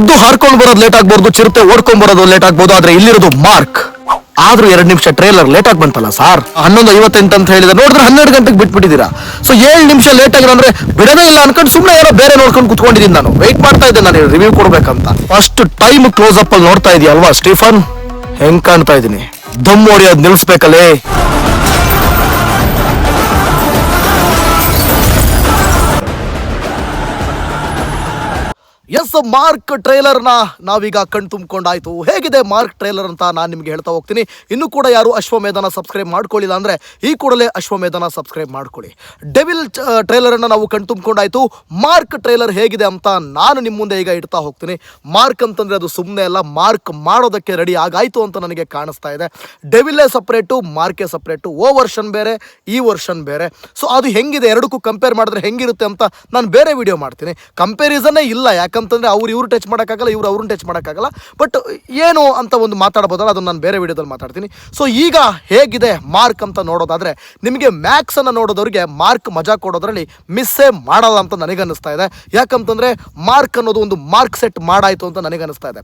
ಹದ್ದು ಹಾರ್ಕೊಂಡು ಬರೋದು ಲೇಟ್ ಆಗ್ಬೋದು ಚಿರತೆ ಓಡ್ಕೊಂಡ್ ಬರೋದು ಲೇಟ್ ಆಗ್ಬೋದು ಆದ್ರೆ ಇಲ್ಲಿರೋದು ಮಾರ್ಕ್. ಆದ್ರೂ ಎರಡು ನಿಮಿಷ ಟ್ರೇಲರ್ ಲೇಟ್ ಆಗಿ ಬಂತಲ್ಲ ಸರ್? ಹನ್ನೊಂದು ಐವತ್ತೆಂಟು ಅಂತ ಹೇಳಿದ್ರೆ ನೋಡಿದ್ರೆ ಹನ್ನೆರಡು ಗಂಟೆಗೆ ಬಿಟ್ಬಿಟ್ಟಿದ್ದೀರಾ? ಸೊ ಏಳು ನಿಮಿಷ ಲೇಟ್ ಆಗಿರೋ ಅಂದ್ರೆ ಬಿಡದೇ ಇಲ್ಲ ಅನ್ಕೊಂಡು ಸುಮ್ಮನೆ ಯಾರೋ ಬೇರೆ ನೋಡ್ಕೊಂಡು ಕುತ್ಕೊಂಡಿದ್ದೀನಿ ನಾನು. ವೆಯ್ಟ್ ಮಾಡ್ತಾ ಇದ್ದೆ ನಾನು ರಿವ್ಯೂ ಕೊಡ್ಬೇಕಂತ. ಫಸ್ಟ್ ಟೈಮ್ ಕ್ಲೋಸ್ ಅಪ್ ಅಲ್ಲಿ ನೋಡ್ತಾ ಅಲ್ವಾ, ಸ್ಟೀಫನ್? ಹೆಂಗ್ ಕಾಣ್ತಾ ಇದ್ದೀನಿ? ದಮ್ ಹೊಡಿಯೋದು ನಿಲ್ಸ್ಬೇಕಲ್ಲೇ. ಎಸ್, ಮಾರ್ಕ್ ಟ್ರೈಲರ್ನ ನಾವೀಗ ಕಣ್ ತುಂಬಿಕೊಂಡಾಯ್ತು. ಹೇಗಿದೆ ಮಾರ್ಕ್ ಟ್ರೈಲರ್ ಅಂತ ನಾನು ನಿಮಗೆ ಹೇಳ್ತಾ ಹೋಗ್ತೀನಿ. ಇನ್ನು ಕೂಡ ಯಾರು ಅಶ್ವಮೇಧನ ಸಬ್ಸ್ಕ್ರೈಬ್ ಮಾಡ್ಕೊಳ್ಳಿಲ್ಲ ಅಂದರೆ ಈ ಕೂಡಲೇ ಅಶ್ವಮೇಧನ ಸಬ್ಸ್ಕ್ರೈಬ್ ಮಾಡ್ಕೊಳ್ಳಿ. ಡೆವಿಲ್ ಟ್ರೈಲರನ್ನು ನಾವು ಕಣ್ ತುಂಬಿಕೊಂಡಾಯ್ತು. ಮಾರ್ಕ್ ಟ್ರೈಲರ್ ಹೇಗಿದೆ ಅಂತ ನಾನು ನಿಮ್ಮ ಮುಂದೆ ಈಗ ಇಡ್ತಾ ಹೋಗ್ತೀನಿ. ಮಾರ್ಕ್ ಅಂತಂದರೆ ಅದು ಸುಮ್ಮನೆ ಅಲ್ಲ, ಮಾರ್ಕ್ ಮಾಡೋದಕ್ಕೆ ರೆಡಿ ಆಗಾಯಿತು ಅಂತ ನನಗೆ ಕಾಣಿಸ್ತಾ ಇದೆ. ಡೆವಿಲ್ಲೇ ಸಪ್ರೇಟು, ಮಾರ್ಕೇ ಸಪ್ರೇಟು. ಓ ವರ್ಷನ್ ಬೇರೆ, ಈ ವರ್ಷನ್ ಬೇರೆ. ಸೊ ಅದು ಹೆಂಗಿದೆ? ಎರಡಕ್ಕೂ ಕಂಪೇರ್ ಮಾಡಿದ್ರೆ ಹೆಂಗಿರುತ್ತೆ ಅಂತ ನಾನು ಬೇರೆ ವಿಡಿಯೋ ಮಾಡ್ತೀನಿ. ಕಂಪೇರಿಸನ್ನೇ ಇಲ್ಲ ಯಾಕಂತಂದ್ರೆ ಅವ್ರು ಇವ್ರು ಟಚ್ ಮಾಡೋಕ್ಕಾಗಲ್ಲ, ಇವ್ರು ಅವ್ರನ್ನ ಟಚ್ ಮಾಡೋಕ್ಕಾಗಲ್ಲ. ಬಟ್ ಏನು ಅಂತ ಒಂದು ಮಾತಾಡ್ಬೋದಲ್ಲ, ಅದನ್ನು ನಾನು ಬೇರೆ ವಿಡಿಯೋದಲ್ಲಿ ಮಾತಾಡ್ತೀನಿ. ಸೊ ಈಗ ಹೇಗಿದೆ ಮಾರ್ಕ್ ಅಂತ ನೋಡೋದಾದ್ರೆ, ನಿಮಗೆ ಮ್ಯಾಕ್ಸನ್ನು ನೋಡೋದವ್ರಿಗೆ ಮಾರ್ಕ್ ಮಜಾ ಕೊಡೋದ್ರಲ್ಲಿ ಮಿಸ್ಸೇ ಮಾಡಲ್ಲ ಅಂತ ನನಗನ್ನಿಸ್ತಾ ಇದೆ. ಯಾಕಂತಂದರೆ ಮಾರ್ಕ್ ಅನ್ನೋದು ಒಂದು ಮಾರ್ಕ್ ಸೆಟ್ ಮಾಡಾಯಿತು ಅಂತ ನನಗನ್ನಿಸ್ತಾ ಇದೆ.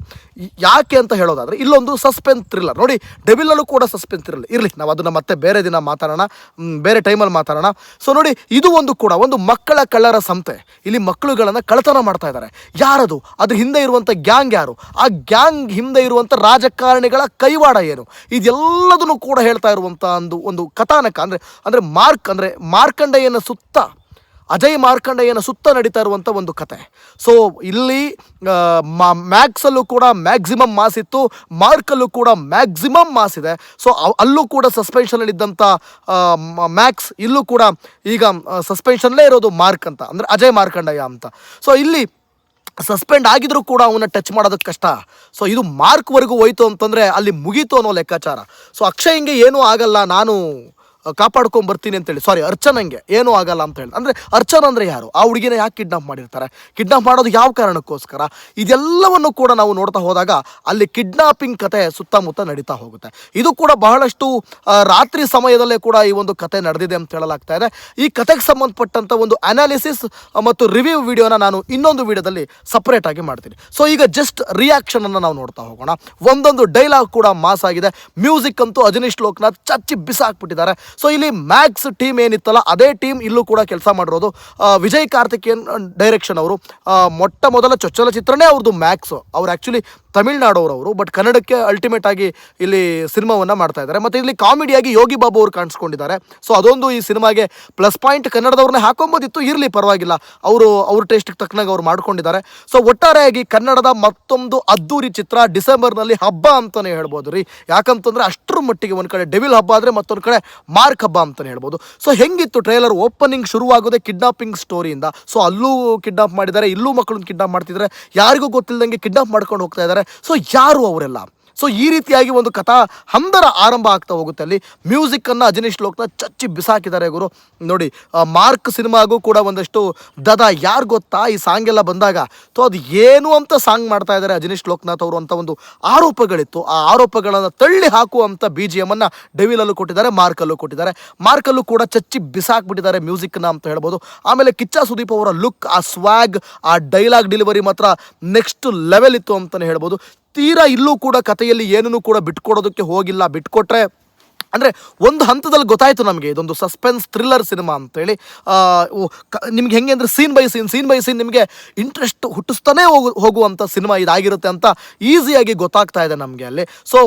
ಯಾಕೆ ಅಂತ ಹೇಳೋದಾದ್ರೆ, ಇಲ್ಲೊಂದು ಸಸ್ಪೆನ್ಸ್ ಥ್ರಿಲ್ಲರ್ ನೋಡಿ ಡೆವಿಲಲ್ಲೂ ಕೂಡ ಸಸ್ಪೆನ್ಸ್ ಥ್ರಿಲ್ಲರ್ ಇರಲಿ, ನಾವು ಅದನ್ನು ಮತ್ತೆ ಬೇರೆ ದಿನ ಮಾತಾಡೋಣ ಬೇರೆ ಟೈಮಲ್ಲಿ ಮಾತಾಡೋಣ. ಸೊ ನೋಡಿ, ಇದು ಒಂದು ಕೂಡ ಒಂದು ಮಕ್ಕಳ ಕಳ್ಳರ ಸಂತೆ. ಇಲ್ಲಿ ಮಕ್ಕಳುಗಳನ್ನು ಕಳತನ ಮಾಡ್ತಾ ಇದ್ದಾರೆ. ಯಾರದು? ಅದು ಹಿಂದೆ ಇರುವಂಥ ಗ್ಯಾಂಗ್ ಯಾರು? ಆ ಗ್ಯಾಂಗ್ ಹಿಂದೆ ಇರುವಂಥ ರಾಜಕಾರಣಿಗಳ ಕೈವಾಡ ಏನು? ಇದೆಲ್ಲದನ್ನು ಕೂಡ ಹೇಳ್ತಾ ಇರುವಂಥ ಒಂದು ಒಂದು ಕಥಾನಕ, ಅಂದರೆ ಅಂದರೆ ಮಾರ್ಕ್, ಅಂದರೆ ಮಾರ್ಕಂಡೆಯನ್ನು ಸುತ್ತ, ಅಜಯ್ ಮಾರ್ಕಂಡಯ್ಯನ ಸುತ್ತ ನಡೀತಾ ಇರುವಂಥ ಒಂದು ಕತೆ. ಸೊ ಇಲ್ಲಿ ಮ್ಯಾಕ್ಸಲ್ಲೂ ಕೂಡ ಮ್ಯಾಕ್ಸಿಮಮ್ ಮಾಸ್ ಇತ್ತು ಮಾರ್ಕಲ್ಲೂ ಕೂಡ ಮ್ಯಾಕ್ಸಿಮಮ್ ಮಾಸ್ ಇದೆ ಸೊ ಅಲ್ಲೂ ಕೂಡ ಸಸ್ಪೆನ್ಷನಲ್ಲಿದ್ದಂಥ ಮ್ಯಾಕ್ಸ್, ಇಲ್ಲೂ ಕೂಡ ಈಗ ಸಸ್ಪೆನ್ಷನ್ಲೇ ಇರೋದು ಮಾರ್ಕ್ ಅಂತ, ಅಂದರೆ ಅಜಯ್ ಮಾರ್ಕಂಡಯ್ಯ ಅಂತ. ಸೊ ಇಲ್ಲಿ ಸಸ್ಪೆಂಡ್ ಆಗಿದ್ರು ಕೂಡ ಅವನ್ನ ಟಚ್ ಮಾಡೋದಕ್ಕೆ ಕಷ್ಟ. ಸೊ ಇದು ಮಾರ್ಕ್ವರೆಗೂ ಹೋಯ್ತು ಅಂತಂದರೆ ಅಲ್ಲಿ ಮುಗೀತು ಅನ್ನೋ ಲೆಕ್ಕಾಚಾರ. ಸೊ ಅಕ್ಷಯಂಗೆ ಏನೂ ಆಗಲ್ಲ. ನಾನು ಕಾಪಾಡ್ಕೊಂಡ್ ಬರ್ತೀನಿ ಅಂತೇಳಿ. ಸಾರಿ ಅರ್ಚನಂಗೆ ಏನೂ ಆಗಲ್ಲ ಅಂತ ಹೇಳಿ. ಅಂದರೆ ಅರ್ಚನ ಅಂದರೆ ಯಾರು? ಆ ಹುಡುಗಿನ ಯಾಕೆ ಕಿಡ್ನಾಪ್ ಮಾಡಿರ್ತಾರೆ? ಕಿಡ್ನಾಪ್ ಮಾಡೋದು ಯಾವ ಕಾರಣಕ್ಕೋಸ್ಕರ? ಇದೆಲ್ಲವನ್ನು ಕೂಡ ನಾವು ನೋಡ್ತಾ ಹೋದಾಗ ಅಲ್ಲಿ ಕಿಡ್ನಾಪಿಂಗ್ ಕತೆ ಸುತ್ತಮುತ್ತ ನಡೀತಾ ಹೋಗುತ್ತೆ. ಇದು ಕೂಡ ಬಹಳಷ್ಟು ರಾತ್ರಿ ಸಮಯದಲ್ಲೇ ಕೂಡ ಈ ಒಂದು ಕತೆ ನಡೆದಿದೆ ಅಂತ ಹೇಳಲಾಗ್ತಾ ಇದೆ. ಈ ಕತೆಗೆ ಸಂಬಂಧಪಟ್ಟಂತ ಒಂದು ಅನಾಲಿಸಿಸ್ ಮತ್ತು ರಿವ್ಯೂ ವಿಡಿಯೋನ ನಾನು ಇನ್ನೊಂದು ವಿಡಿಯೋದಲ್ಲಿ ಸಪ್ರೇಟಾಗಿ ಮಾಡ್ತೀನಿ. ಸೊ ಈಗ ಜಸ್ಟ್ ರಿಯಾಕ್ಷನ್ ಅನ್ನು ನಾವು ನೋಡ್ತಾ ಹೋಗೋಣ. ಒಂದೊಂದು ಡೈಲಾಗ್ ಕೂಡ ಮಾಸ್ ಆಗಿದೆ. ಮ್ಯೂಸಿಕ್ ಅಂತೂ ಅಜನೀಶ್ ಲೋಕನಾಥ್ ಚಚ್ಚಿ ಬಿಸಾಕ್ಬಿಟ್ಟಿದ್ದಾರೆ. ಸೊ ಇಲ್ಲಿ ಮ್ಯಾಕ್ಸ್ ಟೀಮ್ ಏನಿತ್ತಲ್ಲ, ಅದೇ ಟೀಮ್ ಇಲ್ಲೂ ಕೂಡ ಕೆಲಸ ಮಾಡಿರೋದು ವಿಜಯ್ ಕಾರ್ತಿಕೇಯನ್ ಡೈರೆಕ್ಷನ್ ಅವರು. ಮೊಟ್ಟ ಮೊದಲ ಚೊಚ್ಚಲ ಚಿತ್ರನೇ ಅವ್ರದ್ದು ಮ್ಯಾಕ್ಸ್ ಅವ್ರು ಆ್ಯಕ್ಚುಲಿ ತಮಿಳ್ನಾಡವರು ಅವರು ಬಟ್ ಕನ್ನಡಕ್ಕೆ ಅಲ್ಟಿಮೇಟ್ ಆಗಿ ಇಲ್ಲಿ ಸಿನಿಮಾವನ್ನು ಮಾಡ್ತಾ ಇದ್ದಾರೆ. ಮತ್ತೆ ಇಲ್ಲಿ ಕಾಮಿಡಿಯಾಗಿ ಯೋಗಿ ಬಾಬು ಅವರು ಕಾಣಿಸ್ಕೊಂಡಿದ್ದಾರೆ. ಸೊ ಅದೊಂದು ಈ ಸಿನಿಮಾಗೆ ಪ್ಲಸ್ ಪಾಯಿಂಟ್ ಕನ್ನಡದವ್ರನ್ನ ಹಾಕೊಂಬೋದಿತ್ತು. ಇರಲಿ, ಪರವಾಗಿಲ್ಲ. ಅವರು, ಅವ್ರ ಟೇಸ್ಟಿಗೆ ತಕ್ಕನಾಗಿ ಅವ್ರು ಮಾಡ್ಕೊಂಡಿದ್ದಾರೆ. ಸೊ ಒಟ್ಟಾರೆಯಾಗಿ ಕನ್ನಡದ ಮತ್ತೊಂದು ಅದ್ದೂರಿ ಚಿತ್ರ ಡಿಸೆಂಬರ್ನಲ್ಲಿ ಹಬ್ಬ ಅಂತಲೇ ಹೇಳ್ಬೋದು ರೀ. ಯಾಕಂತಂದ್ರೆ ಅಷ್ಟರ ಮಟ್ಟಿಗೆ ಒಂದು ಕಡೆ ಡೆವಿಲ್ ಹಬ್ಬ ಆದರೆ ಮತ್ತೊಂದು ಕಡೆ ಮಾರ್ಕ್ ಹಬ್ಬ ಅಂತಲೇ ಹೇಳ್ಬೋದು. ಸೊ ಹೆಂಗಿತ್ತು ಟ್ರೈಲರ್ ಓಪನಿಂಗ್ ಶುರುವಾಗೋದೇ ಕಿಡ್ನಾಪಿಂಗ್ ಸ್ಟೋರಿಯಿಂದ ಸೊ ಅಲ್ಲೂ ಕಿಡ್ನಾಪ್ ಮಾಡಿದ್ದಾರೆ, ಇಲ್ಲೂ ಮಕ್ಕಳನ್ನ ಕಿಡ್ನಾಪ್ ಮಾಡ್ತಿದ್ದಾರೆ. ಯಾರಿಗೂ ಗೊತ್ತಿಲ್ಲದಂಗೆ ಕಿಡ್ನಾಪ್ ಮಾಡ್ಕೊಂಡು ಹೋಗ್ತಾ ಇದ್ದಾರೆ. ಸೊ ಯಾರು ಅವರೆಲ್ಲ ಸೊ ಈ ರೀತಿಯಾಗಿ ಒಂದು ಕಥಾ ಹಂದರ ಆರಂಭ ಆಗ್ತಾ ಹೋಗುತ್ತೆ ಅಲ್ಲಿ. ಮ್ಯೂಸಿಕ್ಕನ್ನು ಅಜನೀಶ್ ಲೋಕ್ನ ಚಚ್ಚಿ ಬಿಸಾಕಿದ್ದಾರೆ ಗುರು ನೋಡಿ ಮಾರ್ಕ್ ಸಿನಿಮಾಗೂ ಕೂಡ ಒಂದಷ್ಟು ದದ ಯಾರು ಗೊತ್ತಾ? ಈ ಸಾಂಗ್ ಎಲ್ಲ ಬಂದಾಗ. ಸೊ ಅದು ಏನು ಅಂತ ಸಾಂಗ್ ಮಾಡ್ತಾ ಇದ್ದಾರೆ ಅಜನೀಶ್ ಲೋಕ್ನಾಥ್ ಅವರು ಅಂತ ಒಂದು ಆರೋಪಗಳಿತ್ತು. ಆ ಆರೋಪಗಳನ್ನು ತಳ್ಳಿ ಹಾಕುವಂಥ ಬಿ ಜಿ ಎಮನ್ನು ಡೆವಿಲಲ್ಲೂ ಕೊಟ್ಟಿದ್ದಾರೆ, ಮಾರ್ಕಲ್ಲೂ ಕೊಟ್ಟಿದ್ದಾರೆ. ಮಾರ್ಕಲ್ಲೂ ಕೂಡ ಚಚ್ಚಿ ಬಿಸಾಕ್ಬಿಟ್ಟಿದ್ದಾರೆ ಮ್ಯೂಸಿಕ್ನ ಅಂತ ಹೇಳ್ಬೋದು. ಆಮೇಲೆ ಕಿಚ್ಚ ಸುದೀಪ್ ಅವರ ಲುಕ್, ಆ ಸ್ವ್ಯಾಗ್ ಆ ಡೈಲಾಗ್ ಡೆಲಿವರಿ ಮಾತ್ರ ನೆಕ್ಸ್ಟ್ ಲೆವೆಲ್ ಇತ್ತು ಅಂತಲೇ ಹೇಳ್ಬೋದು. ತೀರಾ ಇಲ್ಲೂ ಕೂಡ ಕಥೆಯಲ್ಲಿ ಏನನ್ನೂ ಕೂಡ ಬಿಟ್ಕೊಡೋದಕ್ಕೆ ಹೋಗಿಲ್ಲ. ಬಿಟ್ಕೊಟ್ರೆ ಅಂದರೆ ಒಂದು ಹಂತದಲ್ಲಿ ಗೊತ್ತಾಯಿತು ನಮಗೆ, ಇದೊಂದು ಸಸ್ಪೆನ್ಸ್ ಥ್ರಿಲ್ಲರ್ ಸಿನಿಮಾ ಅಂತೇಳಿ. ನಿಮ್ಗೆ ಹೆಂಗೆ ಅಂದರೆ scene by scene scene by scene ನಿಮಗೆ ಇಂಟ್ರೆಸ್ಟ್ ಹುಟ್ಟಿಸ್ತಾನೆ ಹೋಗು ಹೋಗುವಂಥ ಸಿನಿಮಾ ಇದಾಗಿರುತ್ತೆ ಅಂತ ಈಸಿಯಾಗಿ ಗೊತ್ತಾಗ್ತಾ ಇದೆ ನಮಗೆ ಅಲ್ಲಿ. ಸೊ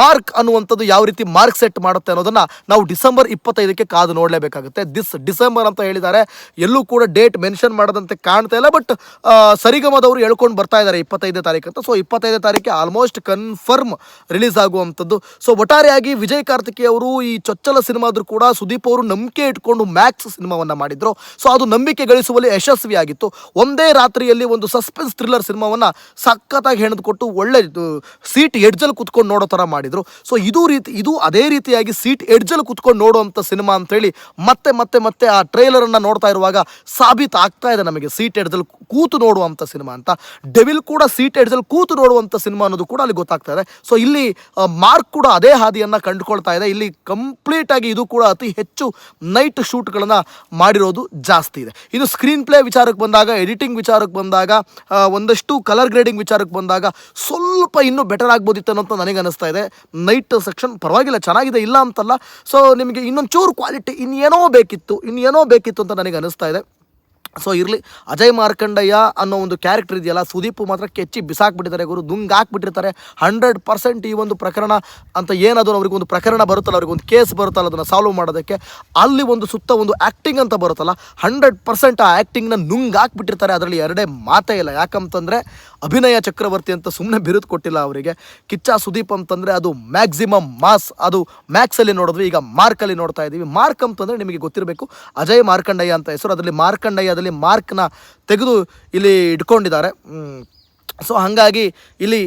ಮಾರ್ಕ್ ಅನ್ನುವಂಥದ್ದು ಯಾವ ರೀತಿ ಮಾರ್ಕ್ ಸೆಟ್ ಮಾಡುತ್ತೆ ಅನ್ನೋದನ್ನು ನಾವು ಡಿಸೆಂಬರ್ ಇಪ್ಪತ್ತೈದಕ್ಕೆ ಕಾದು ನೋಡಲೇಬೇಕಾಗುತ್ತೆ. ದಿಸ್ ಡಿಸೆಂಬರ್ ಅಂತ ಹೇಳಿದ್ದಾರೆ. ಎಲ್ಲೂ ಕೂಡ ಡೇಟ್ ಮೆನ್ಷನ್ ಮಾಡದಂತೆ ಕಾಣ್ತಾ ಇಲ್ಲ ಬಟ್ ಸರಿಗಮದವರು ಹೇಳ್ಕೊಂಡು ಬರ್ತಾ ಇದ್ದಾರೆ ಇಪ್ಪತ್ತೈದನೇ ತಾರೀಕು ಅಂತ. ಸೊ ಇಪ್ಪತ್ತೈದೇ ತಾರೀಕು ಆಲ್ಮೋಸ್ಟ್ ಕನ್ಫರ್ಮ್ ರಿಲೀಸ್ ಆಗುವಂಥದ್ದು. ಸೊ ಒಟ್ಟಾರೆಯಾಗಿ ವಿಜಯ್ ಕಾರ್ತಿಕೇಯ ಅವರು ಈ ಚೊಚ್ಚಲ ಸಿನಿಮಾದ್ರೂ ಕೂಡ ಸುದೀಪ್ ಅವರು ನಂಬಿಕೆ ಇಟ್ಕೊಂಡು ಮ್ಯಾಕ್ಸ್ ಸಿನಿಮಾವನ್ನು ಮಾಡಿದ್ರು. ಸೊ ಅದು ನಂಬಿಕೆ ಗಳಿಸುವಲ್ಲಿ ಯಶಸ್ವಿಯಾಗಿತ್ತು ಒಂದೇ ರಾತ್ರಿಯಲ್ಲಿ ಒಂದು ಸಸ್ಪೆನ್ಸ್ ಥ್ರಿಲ್ಲರ್ ಸಿನಿಮಾವನ್ನು ಸಖತ್ತಾಗಿ ಹೆಣೆದುಕೊಟ್ಟು ಒಳ್ಳೆ ಸೀಟ್ ಎಡ್ಜಲ್ಲಿ ಕುತ್ಕೊಂಡು ನೋಡೋ ಥರ ಮಾಡಿದರು. ಸೊ ಇದು ರೀತಿ, ಇದು ಅದೇ ರೀತಿಯಾಗಿ ಸೀಟ್ ಎಡ್ಜಲ್ಲಿ ಕುತ್ಕೊಂಡು ನೋಡುವಂಥ ಸಿನಿಮಾ ಅಂತೇಳಿ ಮತ್ತೆ ಮತ್ತೆ ಮತ್ತೆ ಆ ಟ್ರೈಲರನ್ನು ನೋಡ್ತಾ ಇರುವಾಗ ಸಾಬೀತಾಗ್ತಾ ಇದೆ ನಮಗೆ. ಸೀಟ್ ಎಡ್ಜಲ್ಲಿ ಕೂತು ನೋಡುವಂಥ ಸಿನಿಮಾ ಅಂತ. ಡೆವಿಲ್ ಕೂಡ ಸೀಟ್ ಎಡ್ಜಲ್ಲಿ ಕೂತು ನೋಡುವಂಥ ಸಿನಿಮಾ ಅನ್ನೋದು ಕೂಡ ಅಲ್ಲಿ ಗೊತ್ತಾಗ್ತಾ ಇದೆ. ಸೊ ಇಲ್ಲಿ ಮಾರ್ಕ್ ಕೂಡ ಅದೇ ಹಾದಿಯನ್ನು ಕಂಡುಕೊಳ್ತಾ ಇದೆ. ಇಲ್ಲಿ ಕಂಪ್ಲೀಟಾಗಿ ಇದು ಕೂಡ ಅತಿ ಹೆಚ್ಚು ನೈಟ್ ಶೂಟ್ಗಳನ್ನು ಮಾಡಿರೋದು ಜಾಸ್ತಿ ಇದೆ. ಇನ್ನು ಸ್ಕ್ರೀನ್ ಪ್ಲೇ ವಿಚಾರಕ್ಕೆ ಬಂದಾಗ ಎಡಿಟಿಂಗ್ ವಿಚಾರಕ್ಕೆ ಬಂದಾಗ ಒಂದಷ್ಟು ಕಲರ್ ಗ್ರೇಡಿಂಗ್ ವಿಚಾರಕ್ಕೆ ಬಂದಾಗ ಸ್ವಲ್ಪ ಇನ್ನೂ ಬೆಟರ್ ಆಗ್ಬೋದಿತ್ತು ಅಂತ ನನಗೆ ಅನಿಸ್ತಾ ಇದೆ. ನೈಟ್ ಸೆಕ್ಷನ್ ಪರವಾಗಿಲ್ಲ, ಚೆನ್ನಾಗಿದೆ, ಇಲ್ಲ ಅಂತಲ್ಲ. ಸೊ ನಿಮಗೆ ಇನ್ನೊಂದು ಚೂರು ಕ್ವಾಲಿಟಿ ಇನ್ನೇನೋ ಬೇಕಿತ್ತು ಇನ್ನೇನೋ ಬೇಕಿತ್ತು ಅಂತ ನನಗೆ ಅನಿಸ್ತಾ ಇದೆ. ಸೊ ಇರಲಿ, ಅಜಯ್ ಮಾರ್ಕಂಡಯ್ಯ ಅನ್ನೋ ಒಂದು ಕ್ಯಾರೆಕ್ಟರ್ ಇದೆಯಲ್ಲ, ಸುದೀಪ್ ಮಾತ್ರ ಕೆಚ್ಚಿ ಬಿಸಾಕ್ಬಿಟ್ಟಿದ್ದಾರೆ. ಗುರು ದುಂಗ್ ಹಾಕ್ಬಿಟ್ಟಿರ್ತಾರೆ. ಹಂಡ್ರೆಡ್ ಪರ್ಸೆಂಟ್ ಈ ಒಂದು ಪ್ರಕರಣ ಅಂತ ಏನಾದರೂ ಅವ್ರಿಗೆ ಒಂದು ಪ್ರಕರಣ ಬರುತ್ತಲ್ಲ, ಅವ್ರಿಗೆ ಒಂದು ಕೇಸ್ ಬರುತ್ತಲ್ಲ, ಅದನ್ನು ಸಾಲ್ವ್ ಮಾಡೋದಕ್ಕೆ, ಅಲ್ಲಿ ಒಂದು ಸುತ್ತ ಒಂದು ಆ್ಯಕ್ಟಿಂಗ್ ಅಂತ ಬರುತ್ತಲ್ಲ ಹಂಡ್ರೆಡ್ ಪರ್ಸೆಂಟ್ ಆ ಆ್ಯಕ್ಟಿಂಗ್ನ ನುಂಗ್ ಹಾಕ್ಬಿಟ್ಟಿರ್ತಾರೆ. ಅದರಲ್ಲಿ ಎರಡೇ ಮಾತೇ ಇಲ್ಲ. ಯಾಕಂತಂದರೆ ಅಭಿನಯ ಚಕ್ರವರ್ತಿ ಅಂತ ಸುಮ್ಮನೆ ಬಿರುದು ಕೊಟ್ಟಿಲ್ಲ ಅವರಿಗೆ. ಕಿಚ್ಚ ಸುದೀಪ್ ಅಂತಂದರೆ ಅದು ಮ್ಯಾಕ್ಸಿಮಮ್ ಮಾಸ್ ಅದು ಮ್ಯಾಕ್ಸಲ್ಲಿ ನೋಡಿದ್ವಿ, ಈಗ ಮಾರ್ಕಲ್ಲಿ ನೋಡ್ತಾ ಇದ್ದೀವಿ ಮಾರ್ಕ್ ಅಂತಂದರೆ ನಿಮಗೆ ಗೊತ್ತಿರಬೇಕು, ಅಜಯ್ ಮಾರ್ಕಂಡಯ್ಯ ಅಂತ ಹೆಸರು. ಅದರಲ್ಲಿ ಮಾರ್ಕಂಡಯ್ಯದಲ್ಲಿ ಮಾರ್ಕ್ನ ತೆಗೆದು ಇಲ್ಲಿ ಇಟ್ಕೊಂಡಿದ್ದಾರೆ. ಸೊ ಹಾಗಾಗಿ ಇಲ್ಲಿ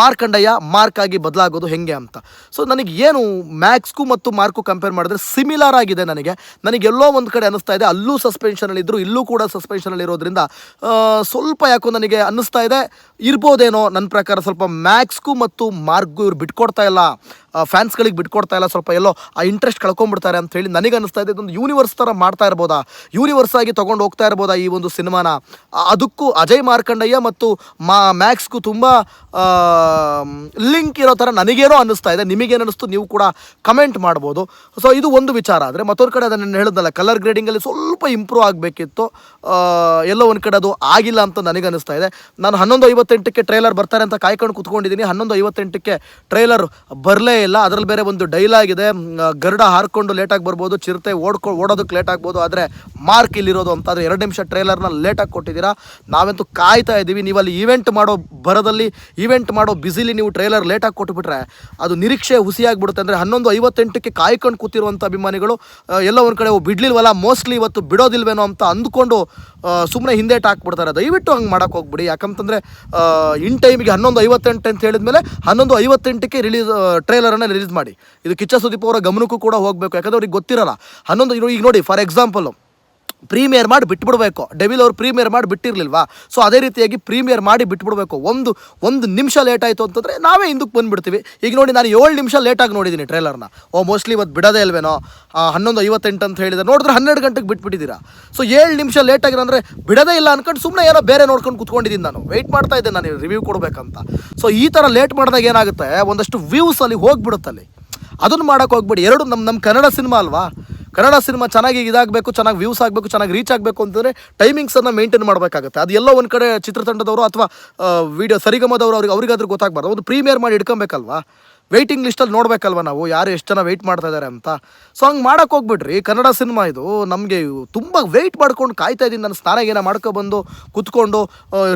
ಮಾರ್ಕ್ ಮಾರ್ಕಂಡಯ್ಯ ಮಾರ್ಕ್ ಆಗಿ ಬದಲಾಗೋದು ಹೆಂಗೆ ಅಂತ. ಸೊ ನನಗೆ ಏನು ಮ್ಯಾಕ್ಸ್ಗೂ ಮತ್ತು ಮಾರ್ಕು ಕಂಪೇರ್ ಮಾಡಿದ್ರೆ ಸಿಮಿಲರ್ ಆಗಿದೆ ನನಗೆ. ನನಗೆ ಎಲ್ಲೋ ಒಂದು ಕಡೆ ಅನ್ನಿಸ್ತಾ ಇದೆ. ಅಲ್ಲೂ ಸಸ್ಪೆನ್ಷನಲ್ಲಿ ಇದ್ದರು ಇಲ್ಲೂ ಕೂಡ ಸಸ್ಪೆನ್ಷನಲ್ಲಿರೋದ್ರಿಂದ ಸ್ವಲ್ಪ ಯಾಕೋ ನನಗೆ ಅನ್ನಿಸ್ತಾ ಇದೆ. ಇರ್ಬೋದೇನೋ ನನ್ನ ಪ್ರಕಾರ ಸ್ವಲ್ಪ ಮ್ಯಾಕ್ಸ್ಗೂ ಮತ್ತು ಮಾರ್ಕ್ಗೂ ಇವ್ರು ಬಿಟ್ಕೊಡ್ತಾ ಇಲ್ಲ. ಫ್ಯಾನ್ಸ್ಗಳಿಗೆ ಬಿಟ್ಕೊಡ್ತಾ ಇಲ್ಲ, ಸ್ವಲ್ಪ ಎಲ್ಲೋ ಆ ಇಂಟ್ರೆಸ್ಟ್ ಕಳ್ಕೊಂಡ್ಬಿಡ್ತಾರೆ ಅಂತ ಹೇಳಿ ನನಗೆ ಅನಿಸ್ತಾ ಇದೆ. ಇದೊಂದು ಯೂನಿವರ್ಸ್ ಥರ ಮಾಡ್ತಾ ಇರ್ಬೋದಾ? ಯೂನಿವರ್ಸ್ ಆಗಿ ತೊಗೊಂಡು ಹೋಗ್ತಾ ಇರ್ಬೋದಾ ಈ ಒಂದು ಸಿನಿಮಾನ? ಅದಕ್ಕೂ ಅಜಯ್ ಮಾರ್ಕಂಡಯ್ಯ ಮತ್ತು ಮಾ, ಮ್ಯಾಕ್ಸ್ಗೂ ತುಂಬ ಲಿಂಕ್ ಇರೋ ಥರ ನನಗೇನೋ ಅನ್ನಿಸ್ತಾ ಇದೆ. ನಿಮಗೇನು ಅನ್ನಿಸ್ತು ನೀವು ಕೂಡ ಕಮೆಂಟ್ ಮಾಡ್ಬೋದು. ಸೊ ಇದು ಒಂದು ವಿಚಾರ. ಆದರೆ ಮತ್ತೊಂದು ಕಡೆ ಅದನ್ನು ಹೇಳಿದ್ನಲ್ಲ ಕಲರ್ ಗ್ರೇಡಿಂಗಲ್ಲಿ ಸ್ವಲ್ಪ ಇಂಪ್ರೂವ್ ಆಗಬೇಕಿತ್ತು. ಎಲ್ಲೋ ಒಂದು ಕಡೆ ಅದು ಆಗಿಲ್ಲ ಅಂತ ನನಗೆ ಅನಿಸ್ತಾ ಇದೆ. ನಾನು ಹನ್ನೊಂದು ಐವತ್ತೆಂಟಕ್ಕೆ ಟ್ರೈಲರ್ ಬರ್ತಾರೆ ಅಂತ ಕಾಯ್ಕೊಂಡು ಕುತ್ಕೊಂಡಿದ್ದೀನಿ. ಹನ್ನೊಂದು ಐವತ್ತೆಂಟಕ್ಕೆ ಟ್ರೈಲರ್ ಬರಲೇ ಇಲ್ಲ. ಅದರಲ್ಲಿ ಬೇರೆ ಒಂದು ಡೈಲಾಗ್ ಇದೆ ಗರುಡ ಹಾರ್ಕೊಂಡು ಲೇಟಾಗಿ ಬರ್ಬೋದು, ಚಿರತೆ ಓಡ್ಕೊ, ಓಡೋದಕ್ಕೆ ಲೇಟ್ ಆಗ್ಬೋದು ಆದರೆ ಮಾರ್ಕ್ ಇಲ್ಲಿರೋದು ಅಂತ. ಆದರೆ ಎರಡು ನಿಮಿಷ ಟ್ರೈಲರ್ನ ಲೇಟಾಗಿ ಕೊಟ್ಟಿದ್ದೀರಾ? ನಾವಂತೂ ಕಾಯ್ತಾ ಇದ್ದೀವಿ. ನೀವು ಅಲ್ಲಿ ಈವೆಂಟ್ ಮಾಡೋ ಬರದಲ್ಲಿ ಈವೆಂಟ್ ಮಾಡೋ ಬ್ಯುಸಿಲಿ ನೀವು ಟ್ರೈಲರ್ ಲೇಟಾಗಿ ಕೊಟ್ಬಿಟ್ರೆ ಅದು ನಿರೀಕ್ಷೆ ಹುಸಿಯಾಗಿಬಿಡುತ್ತೆ. ಅಂದರೆ ಹನ್ನೊಂದು ಐವತ್ತೆಂಟಕ್ಕೆ ಕಾಯ್ಕೊಂಡು ಕೂತಿರುವಂಥ ಅಭಿಮಾನಿಗಳು ಎಲ್ಲ ಎಲ್ಲೋ ಒಂದು ಕಡೆ ಬಿಡ್ಲಿಲ್ವಲ್ಲ ಮೋಸ್ಟ್ಲಿ ಇವತ್ತು ಬಿಡೋದಿಲ್ವೇನೋ ಅಂತ ಅಂದ್ಕೊಂಡು ಸುಮ್ಮನೆ ಹಿಂದೇಟ್ ಹಾಕ್ಬಿಡ್ತಾರೆ. ದಯವಿಟ್ಟು ಹಂಗೆ ಮಾಡೋಕ್ಕೆ ಹೋಗ್ಬಿಡಿ. ಯಾಕಂತಂದರೆ ಇನ್ ಟೈಮಿಗೆ ಹನ್ನೊಂದು ಐವತ್ತೆಂಟು ಅಂತ ಹೇಳಿದ ಮೇಲೆ ಹನ್ನೊಂದು ಐವತ್ತೆಂಟಕ್ಕೆ ರಿಲೀಸ್ ಟ್ರೈಲರನ್ನು ರಿಲೀಸ್ ಮಾಡಿ. ಇದು ಕಿಚ್ಚ ಸುದೀಪ್ ಅವರ ಗಮನಕ್ಕೂ ಕೂಡ ಹೋಗಬೇಕು. ಯಾಕಂದ್ರೆ ಅವ್ರಿಗೆ ಗೊತ್ತಿರಲ್ಲ. ಹನ್ನೊಂದು ಈಗ ನೋಡಿ, ಫಾರ್ ಎಕ್ಸಾಂಪಲು. ಪ್ರೀಮಿಯರ್ ಮಾಡಿ ಬಿಟ್ಬಿಡ್ಬೇಕು. ಡೆವಿಲ್ ಅವರು ಪ್ರೀಮಿಯರ್ ಮಾಡಿ ಬಿಟ್ಟಿರಲಿಲ್ವಾ? ಸೊ ಅದೇ ರೀತಿಯಾಗಿ ಪ್ರೀಮಿಯರ್ ಮಾಡಿ ಬಿಟ್ಬಿಡ್ಬೇಕು. ಒಂದು ಒಂದು ನಿಮಿಷ ಲೇಟ್ ಆಯಿತು ಅಂತಂದರೆ ನಾವೇ ಹಿಂದಕ್ಕೆ ಬಂದುಬಿಡ್ತೀವಿ. ಈಗ ನೋಡಿ ನಾನು ಏಳು ನಿಮಿಷ ಲೇಟಾಗಿ ನೋಡಿದ್ದೀನಿ ಟ್ರೈಲರ್ನ ಓ ಮೋಸ್ಟ್ಲಿ ಇವತ್ತು ಬಿಡೋದೇ ಇಲ್ವೇನೋ? ಹನ್ನೊಂದು ಐವತ್ತೆಂಟು ಅಂತ ಹೇಳಿದೆ ನೋಡಿದ್ರೆ ಹನ್ನೆರಡು ಗಂಟೆಗೆ ಬಿಟ್ಬಿಟ್ಟಿದ್ದೀರಾ? ಸೊ ಏಳು ನಿಮಿಷ ಲೇಟಾಗಿ ಅಂದರೆ ಬಿಡೋದೇ ಇಲ್ಲ ಅನ್ಕೊಂಡು ಸುಮ್ಮನೆ ಏನೋ ಬೇರೆ ನೋಡ್ಕೊಂಡು ಕುತ್ಕೊಂಡಿದ್ದೀನಿ ನಾನು. ವೆಯ್ಟ್ ಮಾಡ್ತಾ ಇದ್ದೆ ನಾನು ರಿವ್ಯೂ ಕೊಡಬೇಕಂತ. ಸೊ ಈ ಥರ ಲೇಟ್ ಮಾಡಿದಾಗ ಏನಾಗುತ್ತೆ? ಒಂದಷ್ಟು ವ್ಯೂಸ್ ಅಲ್ಲಿ ಹೋಗಿಬಿಡುತ್ತಲ್ಲಿ. ಅದನ್ನು ಮಾಡೋಕೆ ಹೋಗ್ಬಿಡಿ. ಎರಡು ನಮ್ಮ ನಮ್ಮ ಕನ್ನಡ ಸಿನಿಮಾ ಅಲ್ವಾ? ಕನ್ನಡ ಸಿನಿಮಾ ಚೆನ್ನಾಗಿ ಇದಾಗಬೇಕು, ಚೆನ್ನಾಗಿ ವ್ಯೂಸ್ ಆಗಬೇಕು, ಚೆನ್ನಾಗಿ ರೀಚ್ ಆಗಬೇಕು ಅಂತಂದರೆ ಟೈಮಿಂಗ್ಸನ್ನು ಮೇಂಟೈನ್ ಮಾಡಬೇಕಾಗುತ್ತೆ. ಅದು ಎಲ್ಲೋ ಒಂದು ಕಡೆ ಚಿತ್ರತಂಡದವರು ಅಥವಾ ವಿಡಿಯೋ ಸರಿಗಮದವರು ಅವ್ರಿಗೆ ಅವ್ರಿಗಾದ್ರೂ ಗೊತ್ತಾಗಬಾರ್ದು. ಒಂದು ಪ್ರೀಮಿಯರ್ ಮಾಡಿ ಇಟ್ಕೊಬೇಕಲ್ವಾ ವೆಯ್ಟಿಂಗ್ ಲಿಸ್ಟಲ್ಲಿ ನೋಡಬೇಕಲ್ವ ನಾವು? ಯಾರು ಎಷ್ಟು ಜನ ವೆಯ್ಟ್ ಮಾಡ್ತಾ ಇದ್ದಾರೆ ಅಂತ? ಸೊ ಹಂಗೆ ಮಾಡೋಕೆ ಹೋಗ್ಬಿಡ್ರಿ. ಕನ್ನಡ ಸಿನಿಮಾ ಇದು ನಮಗೆ ತುಂಬ ವೆಯ್ಟ್ ಮಾಡ್ಕೊಂಡು ಕಾಯ್ತಾ ಇದ್ದೀನಿ ನಾನು ಸ್ನಾನ ಏನ ಮಾಡ್ಕೊಬಂದು ಕುತ್ಕೊಂಡು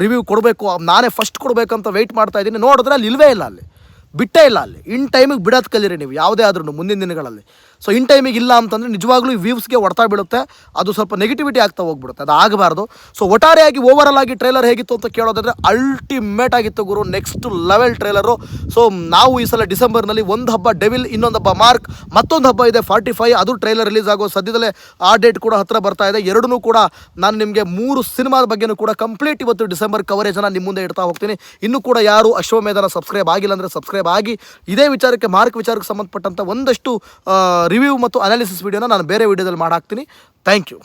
ರಿವ್ಯೂ ಕೊಡಬೇಕು. ನಾನೇ ಫಸ್ಟ್ ಕೊಡಬೇಕಂತ ವೆಯ್ಟ್ ಮಾಡ್ತಾ ಇದ್ದೀನಿ ನೋಡಿದ್ರೆ ಅಲ್ಲಿ ಇಲ್ವೇ ಇಲ್ಲ ಅಲ್ಲಿ. ಬಿಟ್ಟೇ ಇಲ್ಲ ಅಲ್ಲಿ. ಇನ್ ಟೈಮಿಗೆ ಬಿಡೋದು ಕಲೀರಿ ನೀವು. ಯಾವುದೇ ಆದ್ರೂ ಮುಂದಿನ ದಿನಗಳಲ್ಲಿ. ಸೊ ಇನ್ ಟೈಮಿಗೆ ಇಲ್ಲ ಅಂತಂದರೆ ನಿಜವಾಗ್ಲೂ ವ್ಯೂವ್ಸ್ಗೆ ಹೊಡ್ತಾ ಬೀಳುತ್ತೆ. ಅದು ಸ್ವಲ್ಪ ನೆಗೆಟಿವಿಟಿ ಆಗ್ತಾ ಹೋಗ್ಬಿಡುತ್ತೆ. ಅದು ಆಗಬಾರ್ದು. ಸೊ ಒಟ್ಟಾರೆಯಾಗಿ ಓವರಾಲ್ ಆಗಿ ಟ್ರೈಲರ್ ಹೇಗಿತ್ತು ಅಂತ ಕೇಳೋದಾದರೆ ಅಲ್ಟಿಮೇಟ್ ಆಗಿತ್ತು ಗುರು. ನೆಕ್ಸ್ಟ್ ಲೆವೆಲ್ ಟ್ರೈಲರು ಸೊ ನಾವು ಈ ಸಲ ಡಿಸೆಂಬರ್ನಲ್ಲಿ ಒಂದು ಹಬ್ಬ ಡೆವಿಲ್ ಇನ್ನೊಂದು ಹಬ್ಬ ಮಾರ್ಕ್ ಮತ್ತೊಂದು ಹಬ್ಬ ಇದೆ ಫಾರ್ಟಿ ಫೈವ್ ಅದು ಟ್ರೈಲರ್ ರಿಲೀಸ್ ಆಗೋ ಸದ್ಯದಲ್ಲೇ ಆ ಡೇಟ್ ಕೂಡ ಹತ್ರ ಬರ್ತಾ ಇದೆ. ಎರಡನ್ನೂ ಕೂಡ ನಾನು ನಿಮಗೆ ಮೂರು ಸಿನಿಮಾದ ಬಗ್ಗೆನೂ ಕೂಡ ಕಂಪ್ಲೀಟ್ ಇವತ್ತು ಡಿಸೆಂಬರ್ ಕವರೇಜನ್ನು ನಿಮ್ಮ ಮುಂದೆ ಇಡ್ತಾ ಹೋಗ್ತೀನಿ. ಇನ್ನೂ ಕೂಡ ಯಾರು ಅಶ್ವಮೇಧನ ಸಬ್ಸ್ಕ್ರೈಬ್ ಆಗಿಲ್ಲ ಅಂದರೆ ಸಬ್ಸ್ಕ್ರೈಬ್ ಆಗಿ, ಇದೇ ವಿಚಾರಕ್ಕೆ ಮಾರ್ಕ್ ವಿಚಾರಕ್ಕೆ ಸಂಬಂಧಪಟ್ಟಂಥ ಒಂದಷ್ಟು ರಿವ್ಯೂ ಮತ್ತು ಅನಾಲಿಸಿಸ್ ವಿಡಿಯೋನ ನಾನು ಬೇರೆ ವಿಡಿಯೋದಲ್ಲಿ ಮಾಡಾಕ್ತೀನಿ. Thank you